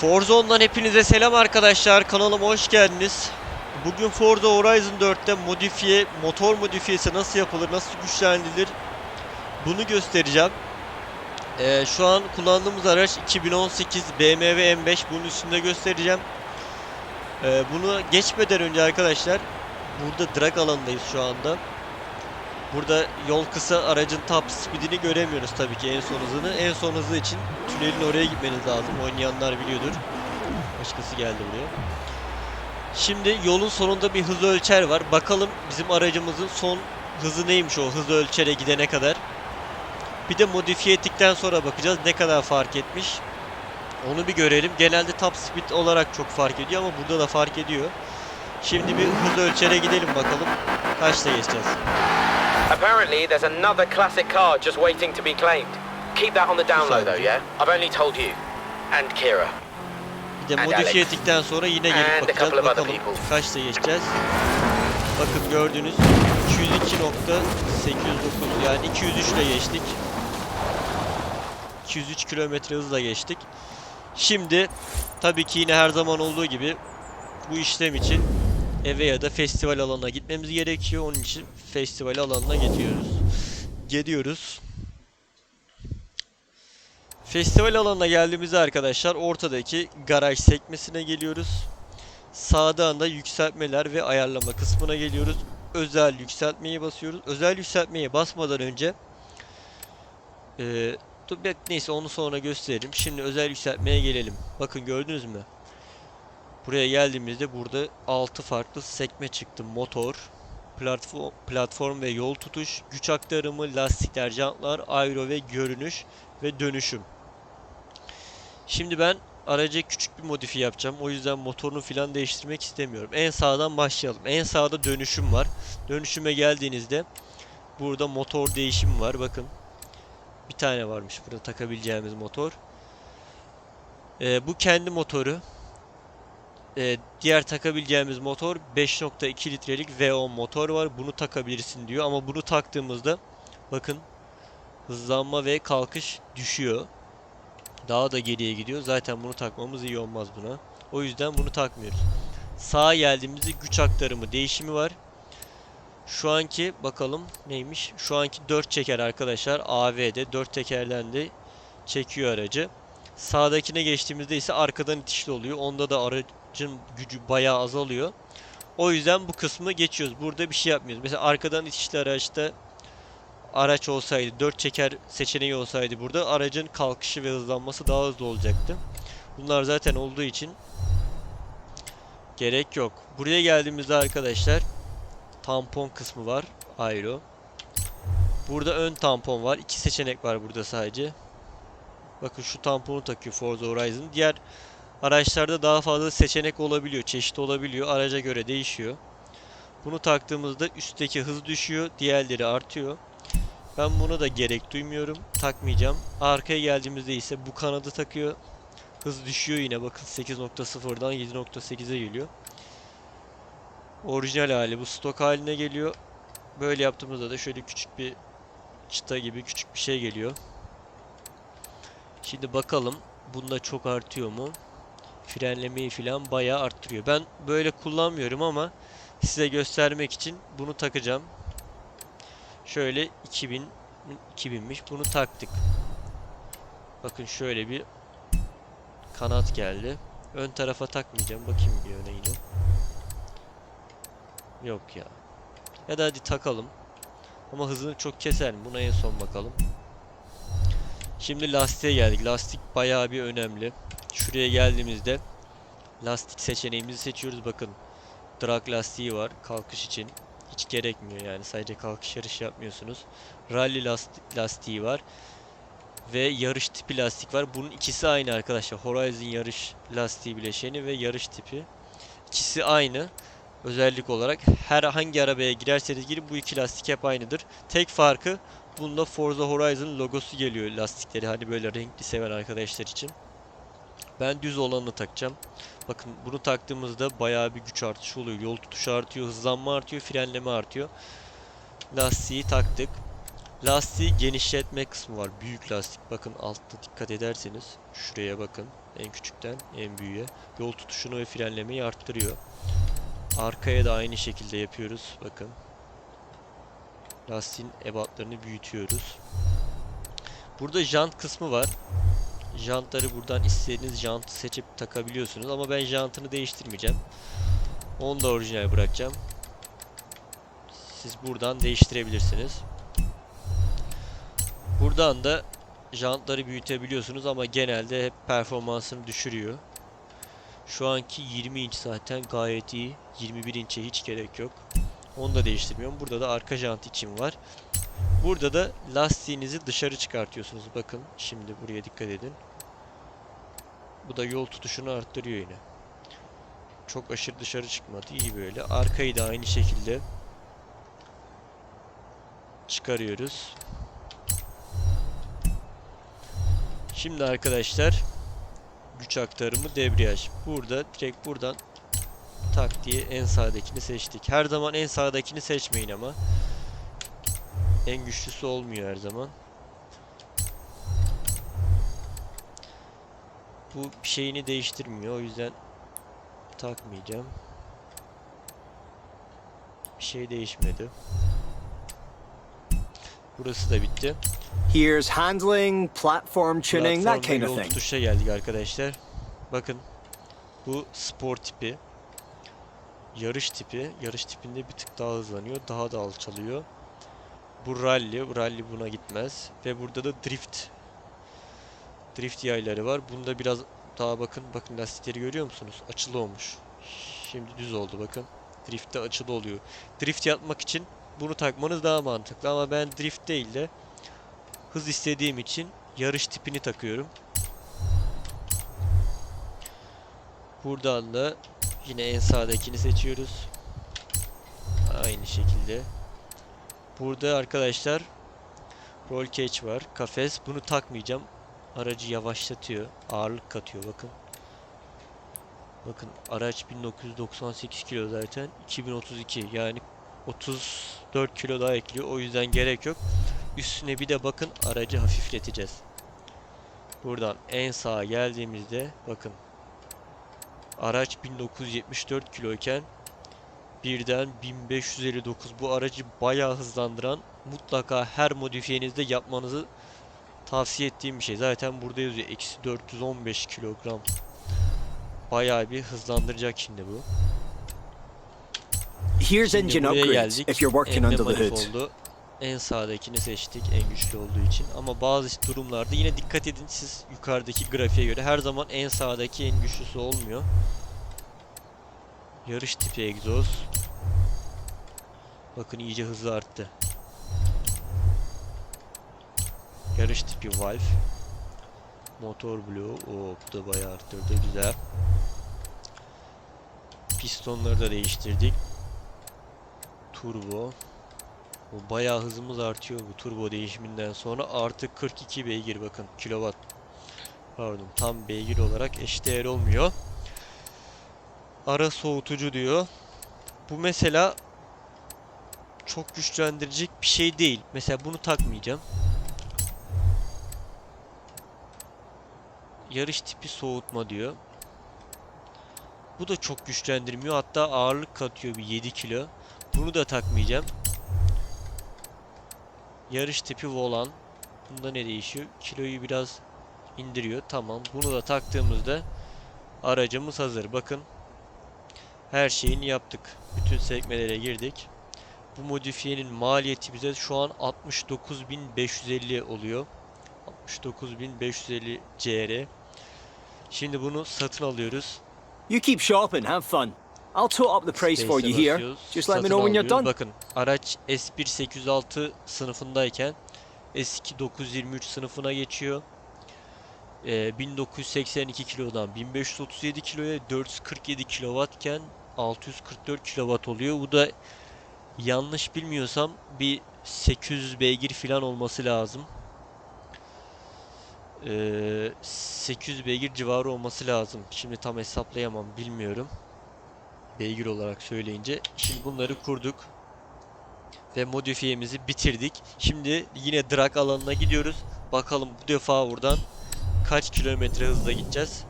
Forzaon'dan hepinize selam arkadaşlar. Kanalıma hoş geldiniz. Bugün Forza Horizon 4'te modifiye, motor modifiyesi nasıl yapılır, nasıl güçlendirilir bunu göstereceğim. Ee, şu an kullandığımız araç 2018 BMW M5. Bunun üstünde göstereceğim. Ee, bunu geçmeden önce arkadaşlar burada drag alanındayız şu anda. Burada yol kısa aracın top speedini göremiyoruz tabii ki en son hızını. En son hızı için tünelin oraya gitmeniz lazım. Oynayanlar biliyordur. Başkası geldi buraya. Şimdi yolun sonunda bir hız ölçer var. Bakalım bizim aracımızın son hızı neymiş o hız ölçere gidene kadar. Bir de modifiye ettikten sonra bakacağız ne kadar fark etmiş. Onu bir görelim. Genelde top speed olarak çok fark ediyor ama burada da fark ediyor. Şimdi bir hız ölçere gidelim bakalım. Kaçta geçeceğiz? Apparently, there's another classic car just waiting to be claimed. Keep that on the down low, though, yeah? I've only told you. And Kira. Bir de And modifiye Alex. ettikten sonra yine And gelip a bakacağız. Bakalım kaçta geçeceğiz. Bakın gördünüz 202.809 yani 203 ile geçtik. 203 kilometre hızla geçtik. Şimdi tabii ki yine her zaman olduğu gibi bu işlem için eve ya da festival alanına gitmemiz gerekiyor. Onun için festival alanına gidiyoruz. Gidiyoruz. Festival alanına geldiğimizde arkadaşlar ortadaki garaj sekmesine geliyoruz. Sağdan da yükseltmeler ve ayarlama kısmına geliyoruz. Özel yükseltmeyi basıyoruz. Özel yükseltmeyi basmadan önce bir- neyse onu sonra gösteririm. Şimdi özel yükseltmeye gelelim. Bakın gördünüz mü? Buraya geldiğimizde burada 6 farklı sekme çıktı. Motor, platform, platform ve yol tutuş, güç aktarımı, lastikler, jantlar, aero ve görünüş ve dönüşüm. Şimdi ben araca küçük bir modifiye yapacağım. O yüzden motorunu falan değiştirmek istemiyorum. En sağdan başlayalım. En sağda dönüşüm var. Dönüşüme geldiğinizde burada motor değişimi var. Bakın. Bir tane varmış burada takabileceğimiz motor. Ee, bu kendi motoru. Ee, diğer takabileceğimiz motor 5.2 litrelik V10 motor var. Bunu takabilirsin diyor ama bunu taktığımızda bakın hızlanma ve kalkış düşüyor. Daha da geriye gidiyor. Zaten bunu takmamız iyi olmaz buna. O yüzden bunu takmıyoruz. Sağa geldiğimizde güç aktarımı değişimi var. Şu anki bakalım neymiş? Şu anki 4 çeker arkadaşlar. AV'de 4 tekerden de çekiyor aracı. Sağdakine geçtiğimizde ise arkadan itişli oluyor. Onda da aracın gücü bayağı azalıyor. O yüzden bu kısmı geçiyoruz. Burada bir şey yapmıyoruz. Mesela arkadan itişli araçta araç olsaydı, 4 çeker seçeneği olsaydı burada aracın kalkışı ve hızlanması daha hızlı olacaktı. Bunlar zaten olduğu için gerek yok. Buraya geldiğimizde arkadaşlar tampon kısmı var. Aero. Burada ön tampon var. İki seçenek var burada sadece. Bakın şu tamponu takıyor Forza Horizon. Diğer araçlarda daha fazla seçenek olabiliyor. Çeşit olabiliyor. Araca göre değişiyor. Bunu taktığımızda üstteki hız düşüyor. Diğerleri artıyor. Ben buna da gerek duymuyorum. Takmayacağım. Arkaya geldiğimizde ise bu kanadı takıyor. Hız düşüyor yine. Bakın 8.0'dan 7.8'e geliyor. Orijinal hali bu stok haline geliyor. Böyle yaptığımızda da şöyle küçük bir çıta gibi küçük bir şey geliyor. Şimdi bakalım bunda çok artıyor mu? Frenlemeyi falan bayağı arttırıyor. Ben böyle kullanmıyorum ama size göstermek için bunu takacağım. Şöyle 2000 2000'miş. Bunu taktık. Bakın şöyle bir kanat geldi. Ön tarafa takmayacağım. Bakayım bir öne yine. Yok ya. Ya da hadi takalım. Ama hızını çok keser mi? Buna en son bakalım. Şimdi lastiğe geldik. Lastik bayağı bir önemli. Şuraya geldiğimizde lastik seçeneğimizi seçiyoruz. Bakın. Drag lastiği var kalkış için. Hiç gerekmiyor yani sadece kalkış yarış yapmıyorsunuz. Rally lasti- lastiği var. Ve yarış tipi lastik var. Bunun ikisi aynı arkadaşlar. Horizon yarış lastiği bileşeni ve yarış tipi. İkisi aynı. Özellik olarak her hangi arabaya girerseniz girin bu iki lastik hep aynıdır. Tek farkı bunda Forza Horizon logosu geliyor lastikleri. Hani böyle renkli seven arkadaşlar için. Ben düz olanı takacağım. Bakın bunu taktığımızda bayağı bir güç artışı oluyor. Yol tutuşu artıyor, hızlanma artıyor, frenleme artıyor. Lastiği taktık. Lastiği genişletme kısmı var. Büyük lastik. Bakın altta dikkat ederseniz şuraya bakın. En küçükten en büyüğe. Yol tutuşunu ve frenlemeyi arttırıyor. Arkaya da aynı şekilde yapıyoruz. Bakın. Lastiğin ebatlarını büyütüyoruz. Burada jant kısmı var. Jantları buradan istediğiniz jantı seçip takabiliyorsunuz ama ben jantını değiştirmeyeceğim. Onu da orijinal bırakacağım. Siz buradan değiştirebilirsiniz. Buradan da jantları büyütebiliyorsunuz ama genelde hep performansını düşürüyor. Şu anki 20 inç zaten gayet iyi. 21 inçe hiç gerek yok. Onu da değiştirmiyorum. Burada da arka jant için var. Burada da lastiğinizi dışarı çıkartıyorsunuz. Bakın şimdi buraya dikkat edin. Bu da yol tutuşunu arttırıyor yine. Çok aşırı dışarı çıkmadı. İyi böyle. Arkayı da aynı şekilde çıkarıyoruz. Şimdi arkadaşlar güç aktarımı debriyaj. Burada direkt buradan tak diye en sağdakini seçtik. Her zaman en sağdakini seçmeyin ama. En güçlüsü olmuyor her zaman. Bu şeyini değiştirmiyor. O yüzden takmayacağım. Bir şey değişmedi. Burası da bitti. Here's handling, platform tuning, that kind of thing. tutuşa geldik arkadaşlar. Bakın. Bu spor tipi. Yarış tipi. Yarış tipinde bir tık daha hızlanıyor. Daha da alçalıyor. Bu rally. Bu rally buna gitmez. Ve burada da drift. Drift yayları var. Bunda biraz daha bakın. Bakın lastikleri görüyor musunuz? Açılı olmuş. Şimdi düz oldu bakın. Drift'te açılı oluyor. Drift yapmak için bunu takmanız daha mantıklı ama ben drift değil de hız istediğim için yarış tipini takıyorum. Buradan da yine en sağdakini seçiyoruz. Aynı şekilde. Burada arkadaşlar roll cage var. Kafes. Bunu takmayacağım. Aracı yavaşlatıyor. Ağırlık katıyor bakın. Bakın araç 1998 kilo zaten. 2032 yani 34 kilo daha ekliyor. O yüzden gerek yok. Üstüne bir de bakın aracı hafifleteceğiz. Buradan en sağa geldiğimizde bakın. Araç 1974 kiloyken birden 1559 bu aracı bayağı hızlandıran mutlaka her modifiyenizde yapmanızı tavsiye ettiğim bir şey. Zaten burada yazıyor eksi 415 kilogram. Bayağı bir hızlandıracak şimdi bu. Here's engine upgrades if you're working under the hood. manifoldu en sağdakini seçtik en güçlü olduğu için. Ama bazı durumlarda yine dikkat edin siz yukarıdaki grafiğe göre her zaman en sağdaki en güçlüsü olmuyor. Yarış tipi egzoz. Bakın iyice hızı arttı. Yarış tipi valve. Motor bloğu. Oo, da bayağı arttırdı. Güzel. Pistonları da değiştirdik. Turbo. Bu bayağı hızımız artıyor bu turbo değişiminden sonra. Artık 42 beygir bakın. Kilowatt. Pardon tam beygir olarak eşdeğer olmuyor. Ara soğutucu diyor. Bu mesela çok güçlendirecek bir şey değil. Mesela bunu takmayacağım. Yarış tipi soğutma diyor. Bu da çok güçlendirmiyor. Hatta ağırlık katıyor bir 7 kilo. Bunu da takmayacağım. Yarış tipi volan. Bunda ne değişiyor? Kiloyu biraz indiriyor. Tamam. Bunu da taktığımızda aracımız hazır. Bakın. Her şeyini yaptık. Bütün sekmelere girdik. Bu modifiyenin maliyeti bize şu an 69.550 oluyor. 69.550 CR. Şimdi bunu satın alıyoruz. You keep shopping, have fun. I'll tot up the price for you here. Just let me know when you're done. Bakın araç S1 806 sınıfındayken S2 923 sınıfına geçiyor. Ee, 1982 kilodan 1537 kiloya 447 kilowattken 644 kilowatt oluyor. Bu da yanlış bilmiyorsam bir 800 beygir falan olması lazım. Ee, 800 beygir civarı olması lazım. Şimdi tam hesaplayamam bilmiyorum beygir olarak söyleyince. Şimdi bunları kurduk. Ve modifiyemizi bitirdik. Şimdi yine drag alanına gidiyoruz. Bakalım bu defa buradan kaç kilometre hızla gideceğiz.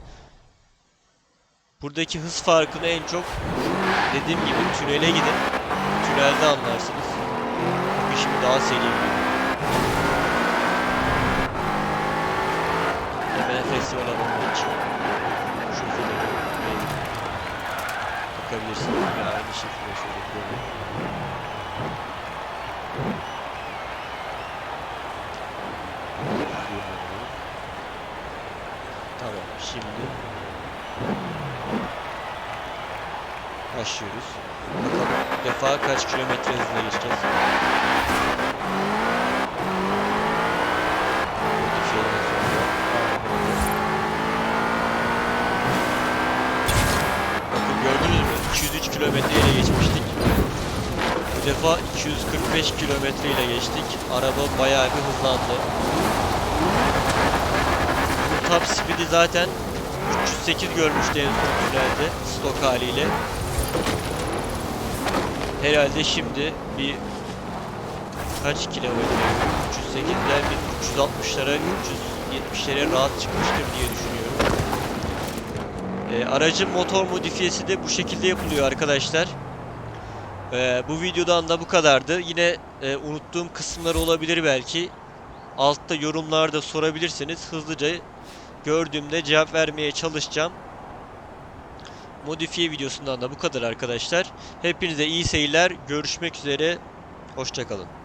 Buradaki hız farkını en çok dediğim gibi tünele gidin. Tünelde anlarsınız. Bakın şimdi daha seri gidiyor. Hemen festival alanına. Bakabilirsiniz. Ya aynı şekilde şöyle böyle. Tamam şimdi başlıyoruz. Bakalım defa kaç kilometre hızla geçeceğiz. Modifiyeden sonra. Bakın gördünüz mü? 203 kilometre ile geçmiştik. Bu defa 245 kilometre ile geçtik. Araba bayağı bir hızlandı. Bunun top speed'i zaten 308 görmüştü en son tünelde stok haliyle. Herhalde şimdi bir kaç kilometre 308'den bir 360'lara 370'lere rahat çıkmıştır diye düşünüyorum. Ee, aracın motor modifiyesi de bu şekilde yapılıyor arkadaşlar. Ee, bu videodan da bu kadardı. Yine e, unuttuğum kısımlar olabilir belki. Altta yorumlarda sorabilirsiniz. Hızlıca gördüğümde cevap vermeye çalışacağım. Modifiye videosundan da bu kadar arkadaşlar. Hepinize iyi seyirler. Görüşmek üzere. Hoşçakalın.